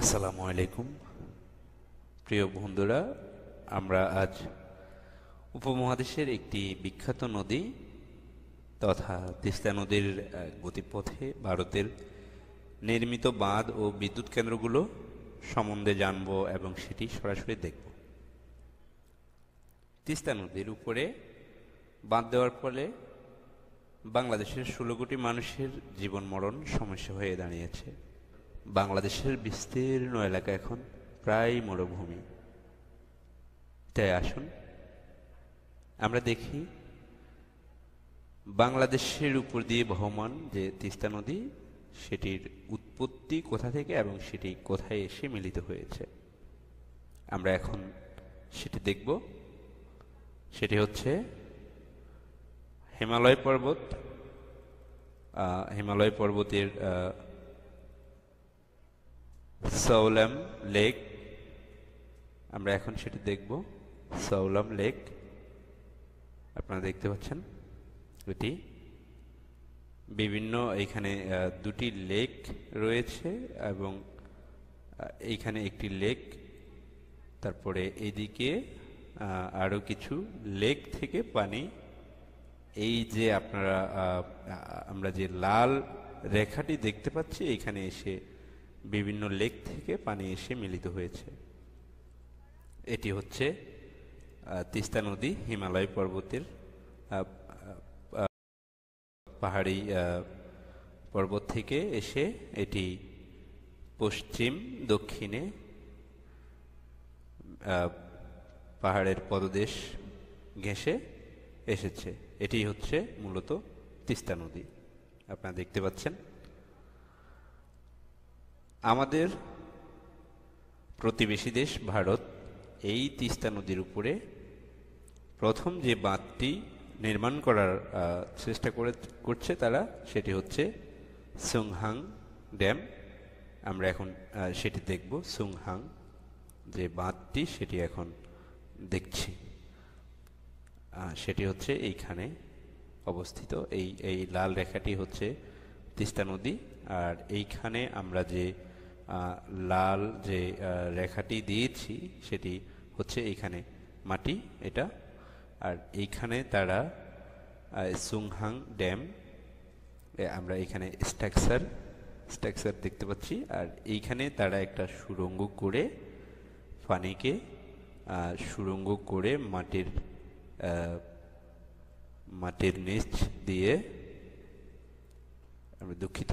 আসসালামু আলাইকুম। প্রিয় বন্ধুরা, আমরা আজ উপমহাদেশের একটি বিখ্যাত নদী তথা তিস্তা নদীর গতিপথে ভারতের নির্মিত বাঁধ ও বিদ্যুৎ কেন্দ্রগুলো সম্বন্ধে জানব এবং সেটি সরাসরি দেখব। তিস্তা নদীর উপরে বাঁধ দেওয়ার ফলে বাংলাদেশের ষোলো কোটি মানুষের জীবন মরণ সমস্যা হয়ে দাঁড়িয়েছে। বাংলাদেশের বিস্তীর্ণ এলাকা এখন প্রায় মরুভূমি। তাই আসুন, আমরা দেখি বাংলাদেশের উপর দিয়ে বহমান যে তিস্তা নদী, সেটির উৎপত্তি কোথা থেকে এবং সেটি কোথায় এসে মিলিত হয়েছে। আমরা এখন সেটি দেখব। সেটি হচ্ছে হিমালয় পর্বত। হিমালয় পর্বতের সৌলাম লেক। আমরা এখন সেটি দেখব। সৌলাম লেক। আপনারা দেখতে পাচ্ছেন এটি। বিভিন্ন এইখানে আহ, দুটি লেক রয়েছে এবং এইখানে একটি লেক। তারপরে এইদিকে আরও কিছু লেক থেকে পানি। এই যে আপনারা আমরা যে লাল রেখাটি দেখতে পাচ্ছি এখানে এসে বিভিন্ন লেক থেকে পানি এসে মিলিত হয়েছে। এটি হচ্ছে তিস্তা নদী হিমালয় পর্বতের পাহাড়ি পর্বত থেকে এসে এটি পশ্চিম, দক্ষিণে পাহাড়ের পদদেশ ঘেঁষে এসেছে। এটি হচ্ছে মূলত তিস্তা নদী। আপনারা দেখতে পাচ্ছেন আমাদের প্রতিবেশী দেশ ভারত, এই তিস্তা নদীর উপরে প্রথম যে বাঁধটি নির্মাণ করার চেষ্টা করে, করছে তারা, সেটি হচ্ছে সুংহাং ড্যাম। আমরা এখন সেটি দেখব, সুংহাং যে বাঁধটি, সেটি এখন দেখছি। সেটি হচ্ছে এইখানে অবস্থিত। এই এই লাল রেখাটি হচ্ছে তিস্তা নদী। আর এইখানে আমরা যে লাল যে রেখাটি দিয়েছি, সেটি হচ্ছে এইখানে মাটি, এটা। আর এইখানে তারা সুংহাং ড্যাম আমরা এখানে স্ট্রাকচার স্ট্রাকচার দেখতে পাচ্ছি। আর এইখানে তারা একটা সুরঙ্গ করে, পানিকে সুরঙ্গ করে মাটির মাটির নিচ দিয়ে আমি দুঃখিত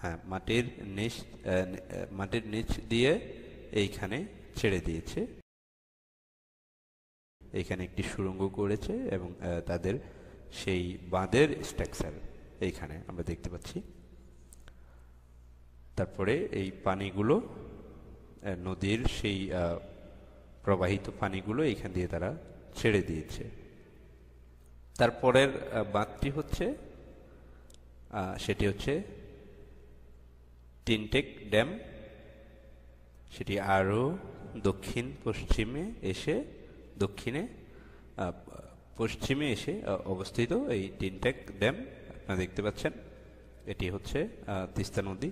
হ্যাঁ মাটির নিচ মাটির নিচ দিয়ে এইখানে ছেড়ে দিয়েছে। এইখানে একটি সুড়ঙ্গ করেছে এবং তাদের সেই বাঁধের স্ট্রাকচার এইখানে আমরা দেখতে পাচ্ছি। তারপরে এই পানিগুলো নদীর সেই প্রবাহিত পানিগুলো এইখান দিয়ে তারা ছেড়ে দিয়েছে। তারপরের বাঁধটি হচ্ছে সেটি হচ্ছে তিনটেক ড্যাম, সেটি আরও দক্ষিণ পশ্চিমে এসে, দক্ষিণে পশ্চিমে এসে অবস্থিত এই তিনটেক ড্যাম। আপনারা দেখতে পাচ্ছেন, এটি হচ্ছে তিস্তা নদী,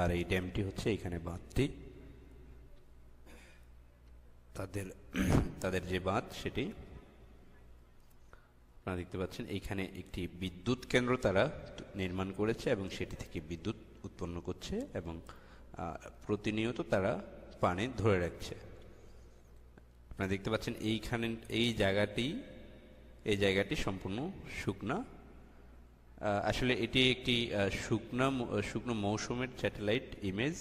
আর এই ড্যামটি হচ্ছে এখানে বাঁধটি। তাদের তাদের যে বাঁধ, সেটি, আপনারা দেখতে পাচ্ছেন এইখানে একটি বিদ্যুৎ কেন্দ্র তারা নির্মাণ করেছে এবং সেটি থেকে বিদ্যুৎ উৎপন্ন করছে এবং প্রতিনিয়ত তারা পানি ধরে রাখছে। আপনারা দেখতে পাচ্ছেন এইখানে, এই জায়গাটি এই জায়গাটি সম্পূর্ণ শুকনা। আসলে এটি একটি শুকনা শুকনো মৌসুমের স্যাটেলাইট ইমেজ।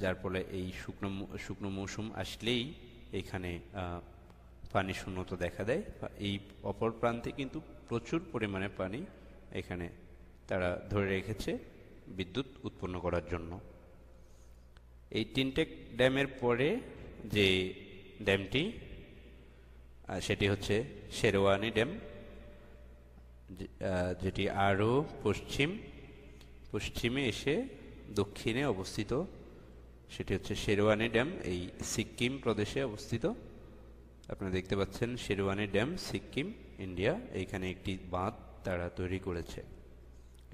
যার ফলে এই শুকনো শুকনো মৌসুম আসলেই এখানে পানি শূন্যতা দেখা দেয়। এই অপর প্রান্তে কিন্তু প্রচুর পরিমাণে পানি এখানে তারা ধরে রেখেছে। বিদ্যুৎ উৎপন্ন করার জন্য। এই তিনটেক ড্যামের পরে যে ড্যামটি সেটি হচ্ছে শেরওয়ানি ড্যাম যেটি আরও পশ্চিম, পশ্চিমে এসে দক্ষিণে অবস্থিত। সেটি হচ্ছে শেরওয়ানি ড্যাম, এই সিক্কিম প্রদেশে অবস্থিত। আপনারা দেখতে পাচ্ছেন শেরওয়ানি ড্যাম সিক্কিম ইন্ডিয়া, এইখানে একটি বাঁধ তারা তৈরি করেছে।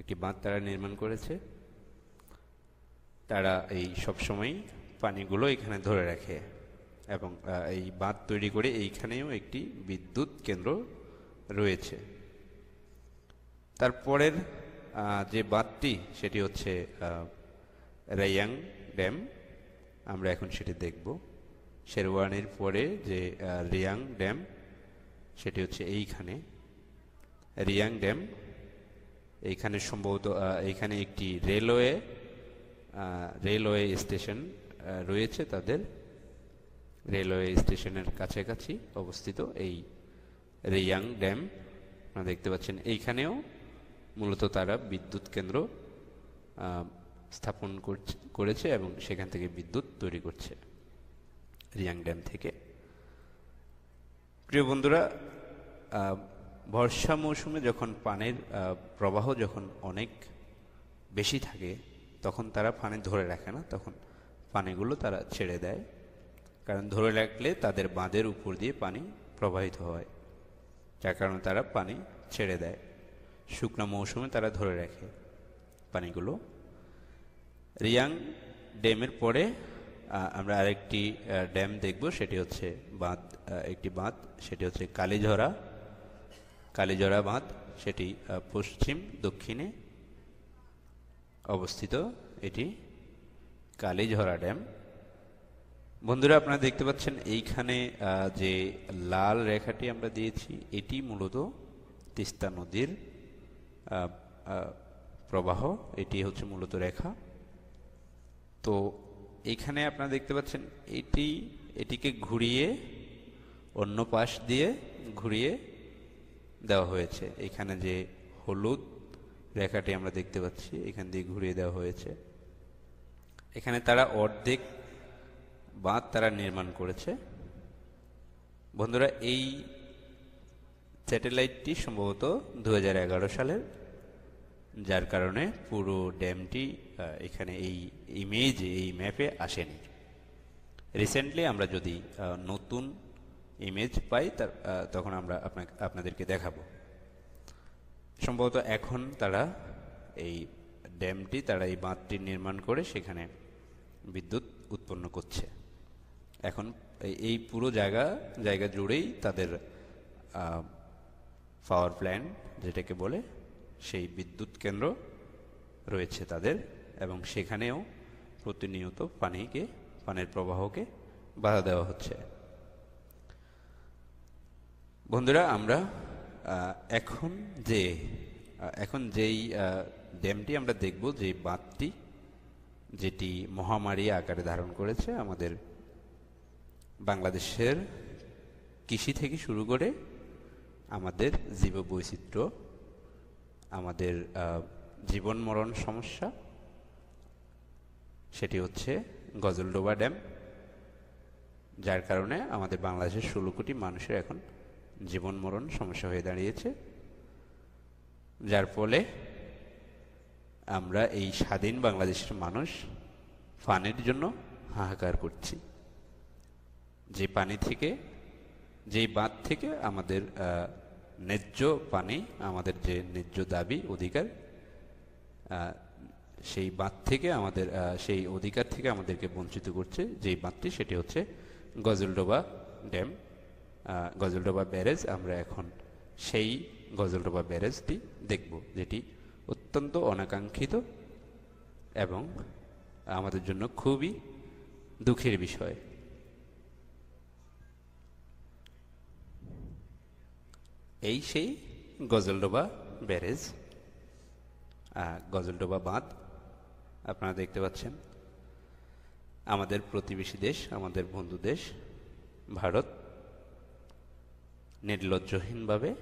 একটি বাঁধ তারা নির্মাণ করেছে। তারা এই সবসময় পানিগুলো এখানে ধরে রাখে এবং এই বাঁধ তৈরি করে এইখানেও একটি বিদ্যুৎ কেন্দ্র রয়েছে। তারপরের যে বাঁধটি, সেটি হচ্ছে রাইয়াং ড্যাম। আমরা এখন সেটি দেখব। শেরওয়ানির পরে যে রিয়াং ড্যাম, সেটি হচ্ছে এইখানে। রিয়াং ড্যাম এইখানে সম্ভবত এইখানে একটি রেলওয়ে রেলওয়ে স্টেশন রয়েছে তাদের। রেলওয়ে স্টেশনের কাছাকাছি অবস্থিত এই রেয়াং ড্যাম। আপনারা দেখতে পাচ্ছেন এইখানেও মূলত তারা বিদ্যুৎ কেন্দ্র স্থাপন করছে- এবং সেখান থেকে বিদ্যুৎ তৈরি করছে রিয়াং ড্যাম থেকে। প্রিয় বন্ধুরা বর্ষা মৌসুমে যখন পানির প্রবাহ যখন অনেক বেশি থাকে, তখন তারা পানি ধরে রাখে না, তখন পানিগুলো তারা ছেড়ে দেয়। কারণ ধরে রাখলে তাদের বাঁধের উপর দিয়ে পানি প্রবাহিত হয়, যার কারণে তারা পানি ছেড়ে দেয়। শুকনো মৌসুমে তারা ধরে রাখে পানিগুলো। রিয়াং ড্যামের পরে আমরা আরেকটি ড্যাম দেখব, সেটি হচ্ছে বাঁধ একটি বাঁধ, সেটি হচ্ছে কালীঝরা। কালীঝরা বাঁধ, সেটি পশ্চিম, দক্ষিণে অবস্থিত। এটি কালীঝরা ড্যাম। বন্ধুরা, আপনারা দেখতে পাচ্ছেন এইখানে যে লাল রেখাটি আমরা দিয়েছি, এটি মূলত তিস্তা নদীর প্রবাহ। এটি হচ্ছে মূলত রেখা। তো এখানে আপনারা দেখতে পাচ্ছেন, এটি, এটিকে ঘুরিয়ে, অন্য পাশ দিয়ে ঘুরিয়ে দেওয়া হয়েছে। এখানে যে হলুদ রেখাটি আমরা দেখতে পাচ্ছি, এখান দিয়ে ঘুরিয়ে দেওয়া হয়েছে। এখানে তারা অর্ধেক বাঁধ তারা নির্মাণ করেছে। বন্ধুরা, এই স্যাটেলাইটটি সম্ভবত দু হাজার এগারো সালের, যার কারণে পুরো ড্যামটি এখানে এই ইমেজ এই ম্যাপে আসেনি। রিসেন্টলি আমরা যদি নতুন ইমেজ পাই, তার তখন আমরা আপনাকে, আপনাদেরকে দেখাবো। সম্ভবত এখন তারা এই ড্যামটি, তারা এই বাঁধটি নির্মাণ করে সেখানে বিদ্যুৎ উৎপন্ন করছে। এখন এই- পুরো জায়গা জায়গা জুড়েই তাদের পাওয়ার প্ল্যান্ট যেটাকে বলে, সেই বিদ্যুৎ কেন্দ্র রয়েছে তাদের এবং সেখানেও প্রতিনিয়ত পানিকে, পানির প্রবাহকে বাধা দেওয়া হচ্ছে। বন্ধুরা, আমরা এখন যে এখন যেই ড্যামটি আমরা দেখব, যে বাঁধটি, যেটি মহামারী আকারে ধারণ করেছে, আমাদের বাংলাদেশের কৃষি থেকে শুরু করে আমাদের জীববৈচিত্র্য, আমাদের জীবন মরণ সমস্যা, সেটি হচ্ছে গজলডোবা ড্যাম, যার কারণে আমাদের বাংলাদেশের ষোলো কোটি মানুষের এখন জীবন মরণ সমস্যা হয়ে দাঁড়িয়েছে। যার ফলে আমরা এই স্বাধীন বাংলাদেশের মানুষ পানির জন্য হাহাকার করছি। যে পানি থেকে যেই বাঁধ থেকে আমাদের ন্যায্য পানি, আমাদের যে ন্যায্য দাবি, অধিকার সেই বাঁধ থেকে আমাদের সেই অধিকার থেকে আমাদেরকে বঞ্চিত করছে যেই বাঁধটি, সেটি হচ্ছে গজলডোবা ড্যাম। গজলডোবা ব্যারেজ, আমরা এখন সেই গজলডোবা ব্যারেজটি দেখব, যেটি অত্যন্ত অনাকাঙ্ক্ষিত এবং আমাদের জন্য খুবই দুঃখের বিষয়। এই সেই গজলডোবা ব্যারেজ গজলডোবা বাঁধ, আপনারা দেখতে পাচ্ছেন। আমাদের প্রতিবেশী দেশ, আমাদের বন্ধু দেশ, ভারত। নির্লজ্জহীনভাবে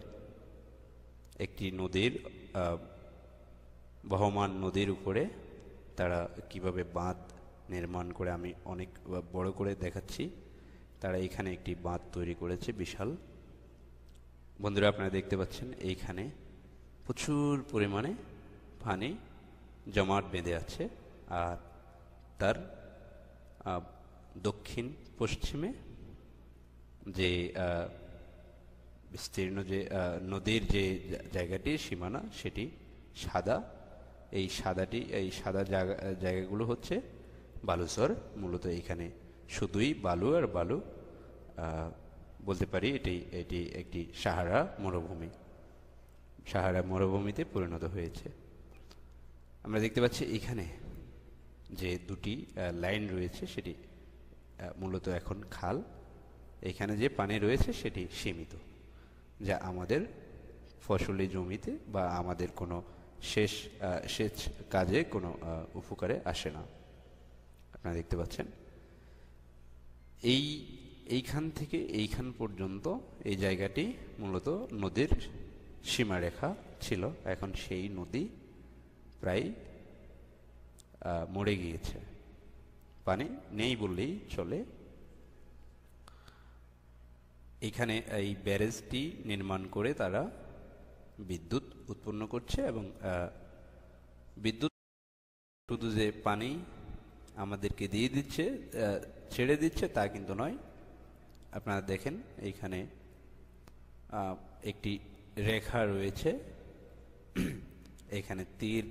একটি নদীর বহমান নদীর উপরে তারা কীভাবে বাঁধ নির্মাণ করে আমি অনেক বড় করে দেখাচ্ছি। তারা এখানে একটি বাঁধ তৈরি করেছে, বিশাল। বন্ধুরা, আপনারা দেখতে পাচ্ছেন এইখানে প্রচুর পরিমাণে পানি জমাট বেঁধে আছে আর তার দক্ষিণ পশ্চিমে যে বিস্তীর্ণ যে নদীর যে জায়গাটি, সীমানা, সেটি সাদা। এই সাদাটি, এই সাদা জায়গা, জায়গাগুলো হচ্ছে বালুচর। মূলত এখানে শুধুই বালু আর বালু বলতে পারি এটি এটি একটি সাহারা মরুভূমি। সাহারা মরুভূমিতে পরিণত হয়েছে। আমরা দেখতে পাচ্ছি এখানে যে দুটি লাইন রয়েছে, সেটি মূলত এখন খাল। এখানে যে পানি রয়েছে, সেটি সীমিত। যা আমাদের ফসলি জমিতে বা আমাদের কোনো শেষ সেচ কাজে কোনো উপকারে আসে না। আপনারা দেখতে পাচ্ছেন? এই, এইখান থেকে এইখান পর্যন্ত এই জায়গাটি মূলত নদীর সীমারেখা ছিল। এখন সেই নদী প্রায় মরে গিয়েছে। পানি নেই বললেই চলে। এখানে এই ব্যারেজটি নির্মাণ করে তারা বিদ্যুৎ উৎপন্ন করছে এবং বিদ্যুৎ শুধু যে পানি আমাদেরকে দিয়ে দিচ্ছে ছেড়ে দিচ্ছে তা কিন্তু নয়। আপনারা দেখেন এইখানে একটি রেখা রয়েছে। এখানে তীর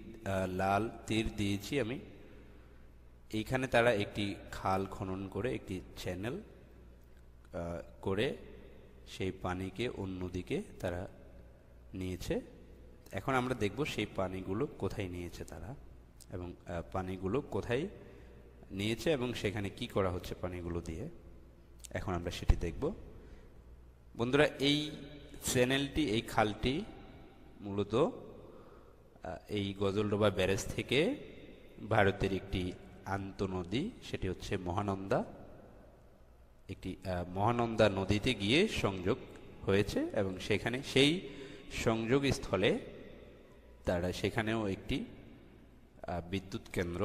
লাল তীর দিয়েছি আমি। এইখানে তারা একটি খাল খনন করে, একটি চ্যানেল করে সেই পানিকে অন্যদিকে তারা নিয়েছে। এখন আমরা দেখব সেই পানিগুলো কোথায় নিয়েছে তারা এবং পানিগুলো কোথায় নিয়েছে এবং সেখানে কি করা হচ্ছে পানিগুলো দিয়ে। এখন আমরা সেটি দেখব। বন্ধুরা, এই চ্যানেলটি, এই খালটি মূলত এই গজলডোবা ব্যারেজ থেকে ভারতের একটি আন্তনদী সেটি হচ্ছে মহানন্দা। একটি মহানন্দা নদীতে গিয়ে সংযোগ হয়েছে এবং সেখানে সেই সংযোগ স্থলে তারা সেখানেও একটি বিদ্যুৎ কেন্দ্র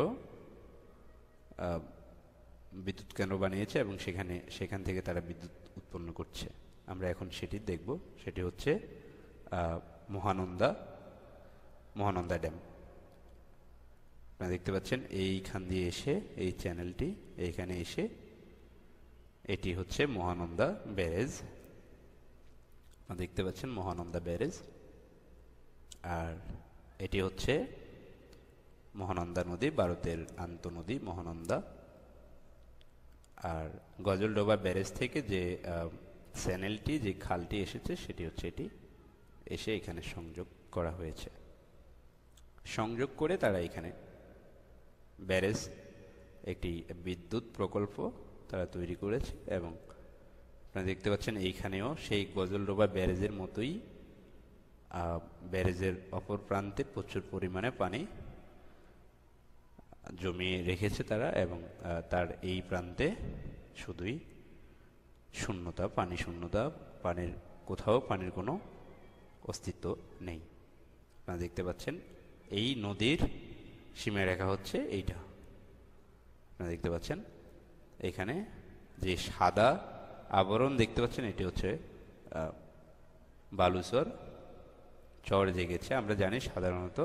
বিদ্যুৎ কেন্দ্র বানিয়েছে এবং সেখানে, সেখান থেকে তারা বিদ্যুৎ উৎপন্ন করছে। আমরা এখন সেটি দেখব। সেটি হচ্ছে মহানন্দা মহানন্দা ড্যাম। আপনারা দেখতে পাচ্ছেন, এইখান দিয়ে এসে, এই চ্যানেলটি, এইখানে এসে এটি হচ্ছে মহানন্দা ব্যারেজ। দেখতে পাচ্ছেন মহানন্দা ব্যারেজ। আর এটি হচ্ছে মহানন্দা নদী ভারতের আন্তনদী মহানন্দা। আর গজলডোবা ব্যারেজ থেকে যে চ্যানেলটি যে খালটি এসেছে, সেটি হচ্ছে এটি। এসে এখানে সংযোগ করা হয়েছে। সংযোগ করে তারা এখানে ব্যারেজ, একটি বিদ্যুৎ প্রকল্প তারা তৈরি করেছে এবং আপনারা দেখতে পাচ্ছেন এইখানেও সেই গজলডোবা ব্যারেজের মতোই ব্যারেজের অপর প্রান্তে প্রচুর পরিমাণে পানি জমিয়ে রেখেছে তারা এবং তার এই প্রান্তে শুধুই শূন্যতা, পানি শূন্যতা, পানির কোথাও পানির কোনো অস্তিত্ব নেই। আপনারা দেখতে পাচ্ছেন এই নদীর সীমা রেখা হচ্ছে এইটা। আপনারা দেখতে পাচ্ছেন এখানে যে সাদা আবরণ দেখতে পাচ্ছেন, এটি হচ্ছে বালুচর চর জেগেছে। আমরা জানি সাধারণত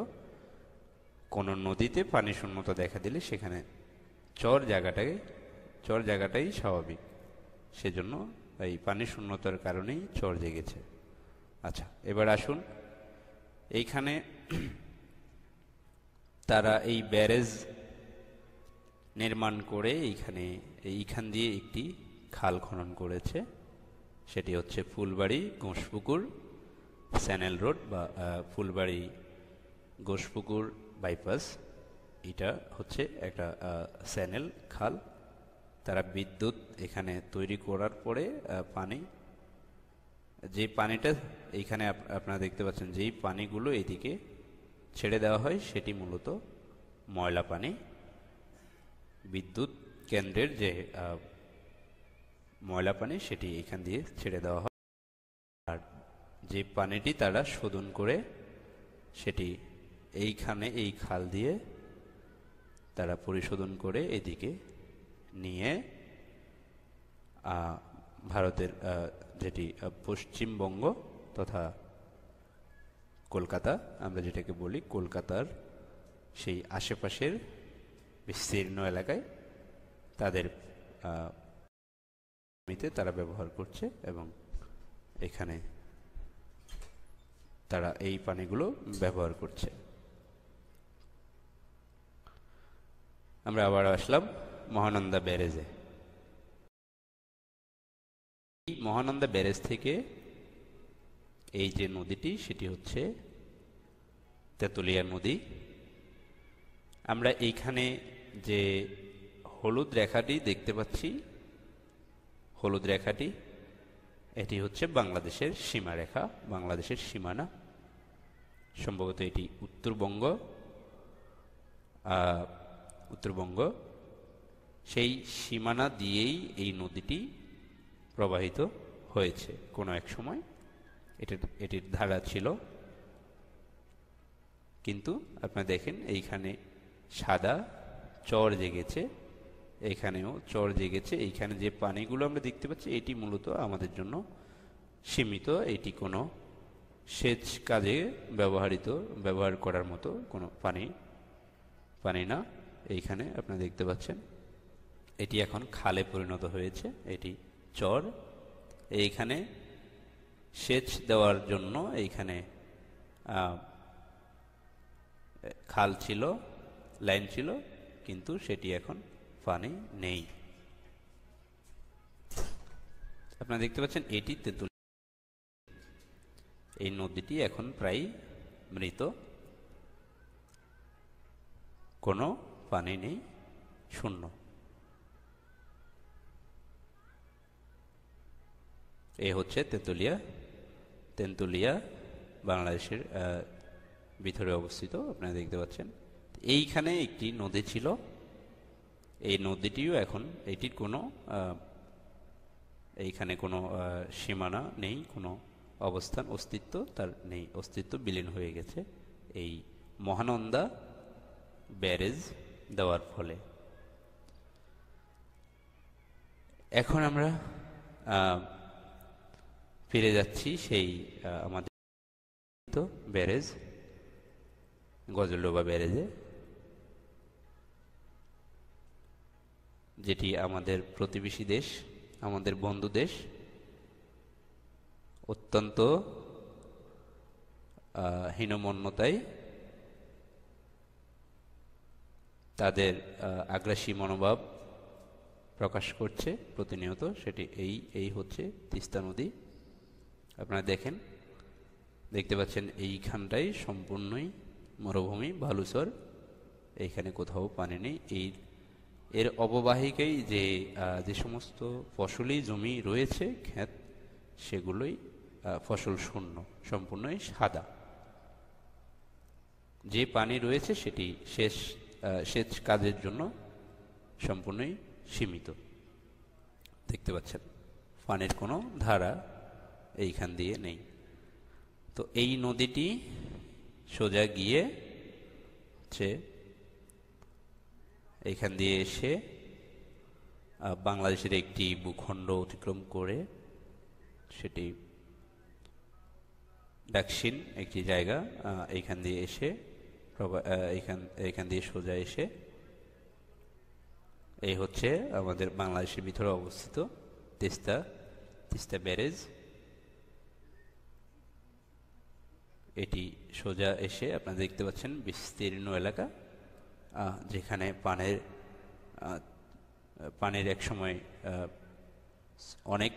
কোনো নদীতে পানি শূন্যতা দেখা দিলে সেখানে চর জায়গাটাকে চর জায়গাটাই স্বাভাবিক। সেজন্য এই পানি শূন্যতার কারণেই চর জেগেছে। আচ্ছা এবার আসুন। এইখানে তারা এই ব্যারেজ নির্মাণ করে এইখানে, এইখান দিয়ে একটি খাল খনন করেছে। সেটি হচ্ছে ফুলবাড়ি ঘোষপুকুর, স্যানেল রোড বা ফুলবাড়ি ঘোষপুকুর বাইপাস। এটা হচ্ছে একটা স্যানেল খাল। তারা বিদ্যুৎ এখানে তৈরি করার পরে পানি, যে পানিটা এইখানে আপ- আপনারা দেখতে পাচ্ছেন, যেই পানিগুলো এদিকে ছেড়ে দেওয়া হয়, সেটি মূলত ময়লা পানি। বিদ্যুৎ কেন্দ্রের যে ময়লা পানি সেটি এখান দিয়ে ছেড়ে দেওয়া হয়। আর যে পানিটি তারা শোধন করে সেটি এইখানে এই খাল দিয়ে তারা পরিশোধন করে এদিকে নিয়ে ভারতের যেটি পশ্চিমবঙ্গ তথা কলকাতা, আমরা যেটাকে বলি কলকাতার সেই আশেপাশের বিস্তীর্ণ এলাকায় তাদের জমিতে তারা ব্যবহার করছে এবং এখানে তারা এই পানিগুলো ব্যবহার করছে। আমরা আবার আসলাম মহানন্দা ব্যারেজে। এই মহানন্দা ব্যারেজ থেকে এই যে নদীটি, সেটি হচ্ছে তেঁতুলিয়া নদী। আমরা এইখানে যে হলুদ রেখাটি দেখতে পাচ্ছি, হলুদ রেখাটি, এটি হচ্ছে বাংলাদেশের সীমারেখা, বাংলাদেশের সীমানা, সম্ভবত এটি উত্তরবঙ্গ উত্তরবঙ্গ। সেই সীমানা দিয়েই এই নদীটি প্রবাহিত হয়েছে কোনো এক সময়। এটির এটির ধারা ছিল। কিন্তু আপনারা দেখেন, এইখানে সাদা চর জেগেছে, এখানেও চর জেগেছে, এইখানে যে পানিগুলো আমরা দেখতে পাচ্ছি, এটি মূলত আমাদের জন্য সীমিত, এটি কোনো সেচ কাজে ব্যবহৃত, ব্যবহার করার মতো কোনো পানি পানি না। এইখানে আপনারা দেখতে পাচ্ছেন, এটি এখন খালে পরিণত হয়েছে, এটি চর। এইখানে সেচ দেওয়ার জন্য এইখানে খাল ছিল, লাইন ছিল কিন্তু সেটি এখন পানি নেই। আপনারা দেখতে পাচ্ছেন, এটি তেঁতুল। এই নদীটি এখন প্রায় মৃত। কোনো পানি নেই, শূন্য। এ হচ্ছে তেঁতুলিয়া। তেঁতুলিয়া বাংলাদেশের ভিতরে অবস্থিত, আপনারা দেখতে পাচ্ছেন। এইখানে একটি নদী ছিল। এই নদীটিও এখন, এটির কোনো এইখানে কোনো সীমানা নেই, কোনো অবস্থান, অস্তিত্ব তার নেই। অস্তিত্ব বিলীন হয়ে গেছে এই মহানন্দা ব্যারেজ দেওয়ার ফলে। এখন আমরা ফিরে যাচ্ছি সেই আমাদের ব্যারেজ, গজলডোবা ব্যারেজে। যেটি আমাদের প্রতিবেশী দেশ, আমাদের বন্ধু দেশ, অত্যন্ত হীনমন্যতায় তাদের আগ্রাসী মনোভাব প্রকাশ করছে, প্রতিনিয়ত সেটি এই এই হচ্ছে তিস্তা নদী। আপনারা দেখেন, দেখতে পাচ্ছেন এইখানটাই সম্পূর্ণই মরুভূমি, বালুচর। এইখানে কোথাও পানি নেই, এই এর অববাহিকাই যে যে সমস্ত ফসলি জমি রয়েছে, ক্ষেত, সেগুলোই ফসল শূন্য, সম্পূর্ণই সাদা। যে পানি রয়েছে সেটি শেষ সেচ কাজের জন্য সম্পূর্ণই সীমিত। দেখতে পাচ্ছেন, পানির কোনো ধারা এইখান দিয়ে নেই। তো এই নদীটি সোজা গিয়ে হচ্ছে এইখান দিয়ে এসে বাংলাদেশের একটি ভূখণ্ড অতিক্রম করে সেটি দাক্ষিণ একটি জায়গা এইখান দিয়ে এসে এইখান এইখান দিয়ে সোজা এসে, এই হচ্ছে আমাদের বাংলাদেশের ভিতরে অবস্থিত তিস্তা তিস্তা ব্যারেজ। এটি সোজা এসে আপনারা দেখতে পাচ্ছেন বিস্তীর্ণ এলাকা। যেখানে পানের পানির এক সময় অনেক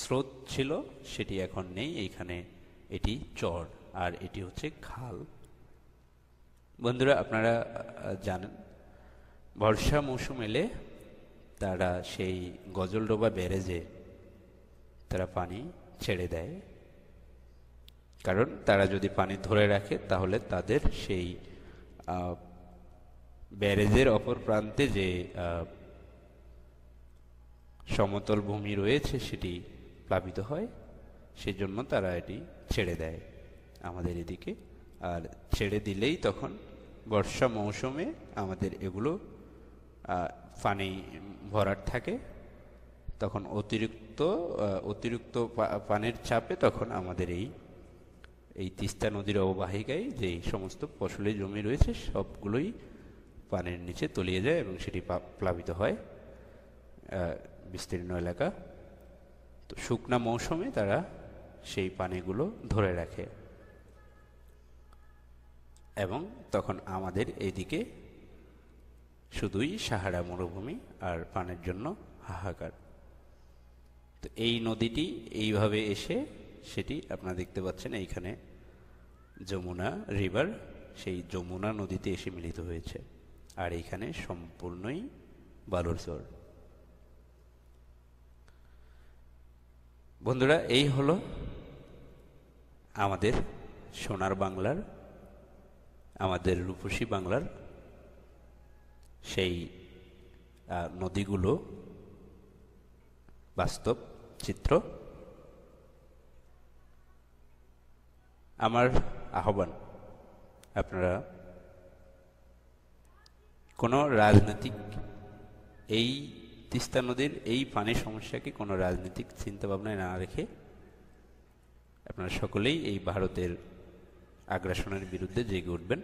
স্রোত ছিল, সেটি এখন নেই, এইখানে এটি চর, আর এটি হচ্ছে খাল। বন্ধুরা, আপনারা জানেন, বর্ষা মৌসুম এলে তারা সেই গজলডোবা ব্যারেজে তারা পানি ছেড়ে দেয়। কারণ তারা যদি পানি ধরে রাখে, তাহলে তাদের সেই ব্যারেজের অপর প্রান্তে যে সমতল ভূমি রয়েছে সেটি প্লাবিত হয়, সেজন্য তারা এটি ছেড়ে দেয় আমাদের এদিকে। আর ছেড়ে দিলেই তখন বর্ষা মৌসুমে আমাদের এগুলো পানি ভরাট থাকে। তখন অতিরিক্ত অতিরিক্ত পানির চাপে তখন আমাদের এই এই তিস্তা নদীর অববাহিকায় যে সমস্ত ফসলের জমি রয়েছে সবগুলোই পানির নিচে তলিয়ে যায় এবং সেটি প্লাবিত হয় বিস্তীর্ণ এলাকা। তো শুকনা মৌসুমে তারা সেই পানিগুলো ধরে রাখে। এবং তখন আমাদের এইদিকে শুধুই সাহারা মরুভূমি আর পানের জন্য হাহাকার। তো এই নদীটি এইভাবে এসে সেটি আপনারা দেখতে পাচ্ছেন, এইখানে যমুনা রিভার সেই যমুনা নদীতে এসে মিলিত হয়েছে। আর এইখানে সম্পূর্ণই বালুর চর। বন্ধুরা, এই হলো আমাদের সোনার বাংলার, আমাদের রূপসী বাংলার সেই নদীগুলো বাস্তব চিত্র। আমার আহ্বান, আপনারা কোনো রাজনৈতিক এই তিস্তা নদীর এই পানির সমস্যাকে কোনো রাজনৈতিক চিন্তাভাবনায় না রেখে আপনারা সকলেই এই ভারতের আগ্রাসনের বিরুদ্ধে জেগে উঠবেন।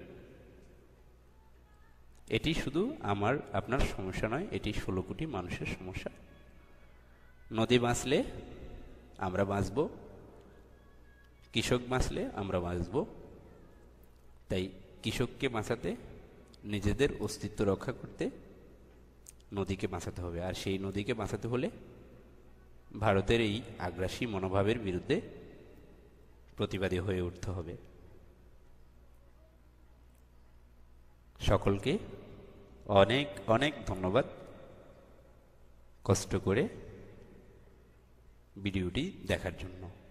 এটি শুধু আমার, আপনার সমস্যা নয়, এটি ষোলো কোটি মানুষের সমস্যা। নদী বাঁচলে আমরা বাঁচব, কৃষক বাঁচলে আমরা বাঁচব। তাই কৃষককে বাঁচাতে নিজেদের অস্তিত্ব রক্ষা করতে নদীকে বাঁচাতে হবে। আর সেই নদীকে বাঁচাতে হলে ভারতের এই আগ্রাসী মনোভাবের বিরুদ্ধে প্রতিবাদী হয়ে উঠতে হবে। সকলকে অনেক অনেক ধন্যবাদ। কষ্ট করে ভিডিওটি দেখার জন্য।